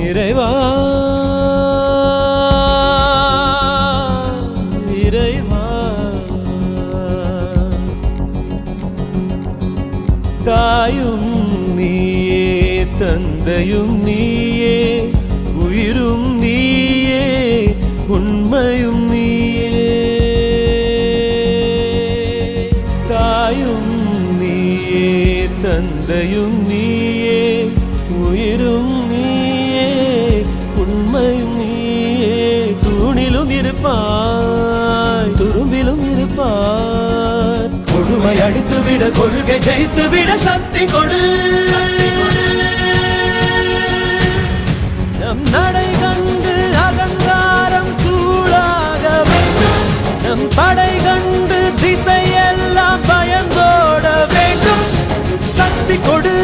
இறைவா இறைவா. தாயும் நீயே தந்தையும் நீயே உயிரும் நீயே உண்மையும் நீயே. தாயும் நீயே தந்தையும் நீயே நீயே தூணிலும் இருப்பாய் துரும்பிலும் இருப்பாய். கொடுமை அடித்து விட கொள்கை ஜெயித்து விட சக்தி கொடு. நம் நடை கண்டு அகங்காரம் தூளாக வேண்டும். நம் படை கண்டு திசையெல்லாம் பயந்தோட வேண்டும். சக்தி கொடு.